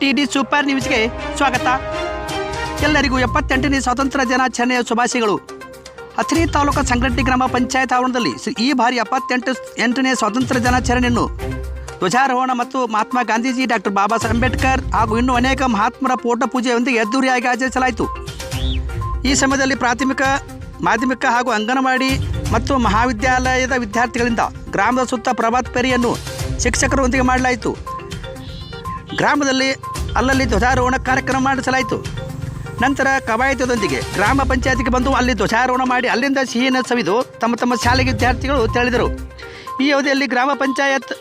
T D super ನ್ಯೂಸ್ಗೆ ಸ್ವಾಗತ. ಎಲ್ಲರಿಗೂ ಎಪ್ಪತ್ತೆಂಟನೇ ಸ್ವಾತಂತ್ರ್ಯ ದಿನಾಚರಣೆಯ ಶುಭಾಶಯಗಳು. ಅಥಣಿ ತಾಲೂಕು ಸಂಘಟನೆ ಗ್ರಾಮ ಪಂಚಾಯತ್ ಆವರಣದಲ್ಲಿ ಈ ಬಾರಿ ಎಪ್ಪತ್ತೆಂಟು ಎಂಟನೇ ಸ್ವಾತಂತ್ರ್ಯ ದಿನಾಚರಣೆಯನ್ನು ಧ್ವಜಾರೋಹಣ ಮತ್ತು ಮಹಾತ್ಮ ಗಾಂಧೀಜಿ, ಡಾಕ್ಟರ್ ಬಾಬಾ ಸಾಹೇಬ್ ಅಂಬೇಡ್ಕರ್ ಹಾಗೂ ಇನ್ನೂ ಅನೇಕ ಮಹಾತ್ಮರ ಪೋಟ ಪೂಜೆಯೊಂದಿಗೆ ಅದ್ದೂರಿಯಾಗಿ ಆಚರಿಸಲಾಯಿತು. ಈ ಸಮಯದಲ್ಲಿ ಪ್ರಾಥಮಿಕ, ಮಾಧ್ಯಮಿಕ ಹಾಗೂ ಅಂಗನವಾಡಿ ಮತ್ತು ಮಹಾವಿದ್ಯಾಲಯದ ವಿದ್ಯಾರ್ಥಿಗಳಿಂದ ಗ್ರಾಮದ ಸುತ್ತ ಪ್ರಭಾತ್ ಪೇರಿಯನ್ನು ಶಿಕ್ಷಕರೊಂದಿಗೆ ಮಾಡಲಾಯಿತು. ಗ್ರಾಮದಲ್ಲಿ ಅಲ್ಲಲ್ಲಿ ಧ್ವಜಾರೋಹಣ ಕಾರ್ಯಕ್ರಮ ಮಾಡಿಸಲಾಯಿತು. ನಂತರ ಕವಾಯತದೊಂದಿಗೆ ಗ್ರಾಮ ಪಂಚಾಯತಿಗೆ ಬಂದು ಅಲ್ಲಿ ಧ್ವಜಾರೋಹಣ ಮಾಡಿ ಅಲ್ಲಿಂದ ಸಿಹಿಯನ್ನು ಸವಿದು ತಮ್ಮ ತಮ್ಮ ಶಾಲೆಗೆ ವಿದ್ಯಾರ್ಥಿಗಳು ತೆರಳಿದರು. ಈ ಅವಧಿಯಲ್ಲಿ ಗ್ರಾಮ ಪಂಚಾಯತ್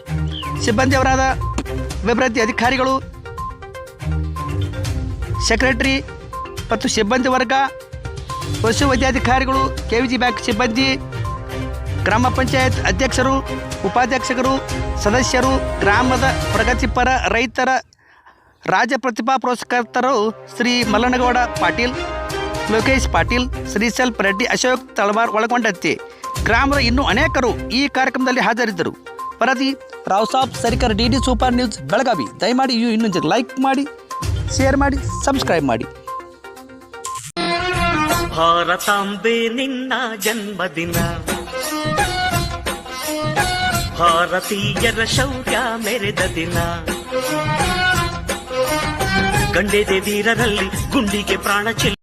ಸಿಬ್ಬಂದಿಯವರಾದ ಅಭಿವೃದ್ಧಿ ಅಧಿಕಾರಿಗಳು, ಸೆಕ್ರೆಟರಿ ಮತ್ತು ಸಿಬ್ಬಂದಿ ವರ್ಗ, ಪಶು ವೈದ್ಯಾಧಿಕಾರಿಗಳು ಕೆ ವಿ ಜಿ ಬ್ಯಾಂಕ್ ಸಿಬ್ಬಂದಿ ಗ್ರಾಮ ಪಂಚಾಯತ್ ಅಧ್ಯಕ್ಷರು ಉಪಾಧ್ಯಕ್ಷರು ಸದಸ್ಯರು, ಗ್ರಾಮದ ಪ್ರಗತಿಪರ ರೈತರ ರಾಜ್ಯ ಪ್ರತಿಭಾ ಪುರಸ್ಕರ್ತರು ಶ್ರೀ ಮಲ್ಲನಗೌಡ ಪಾಟೀಲ್, ಲೋಕೇಶ್ ಪಾಟೀಲ್ ಶ್ರೀಸೆಲ್ಪ್ ರೆಡ್ಡಿ ಅಶೋಕ್ ತಳವಾರ್ ಒಳಗೊಂಡಂತೆ. ಗ್ರಾಮದ ಇನ್ನೂ ಅನೇಕರು ಈ ಕಾರ್ಯಕ್ರಮದಲ್ಲಿ ಹಾಜರಿದ್ದರು. ವರದಿ, Rao Saab, Sarikar, D D super news, Belagavi. ದಯಮಾಡಿ ಇವು ಇನ್ನೊಂದು ಲೈಕ್ ಮಾಡಿ, ಶೇರ್ ಮಾಡಿ, ಸಬ್ಸ್ಕ್ರೈಬ್ ಮಾಡಿ. ಭಾರತಾಂಬೆ, ನಿನ್ನ ಜನ್ಮದಿನ. ಭಾರತೀಯರ ಶೌರ್ಯ ಮೆರೆದ ದಿನ ಗಂಡೆದೆ ವೀರರಲ್ಲಿ ಗುಂಡಿಗೆ ಪ್ರಾಣ ಚೆಲ್ಲಿ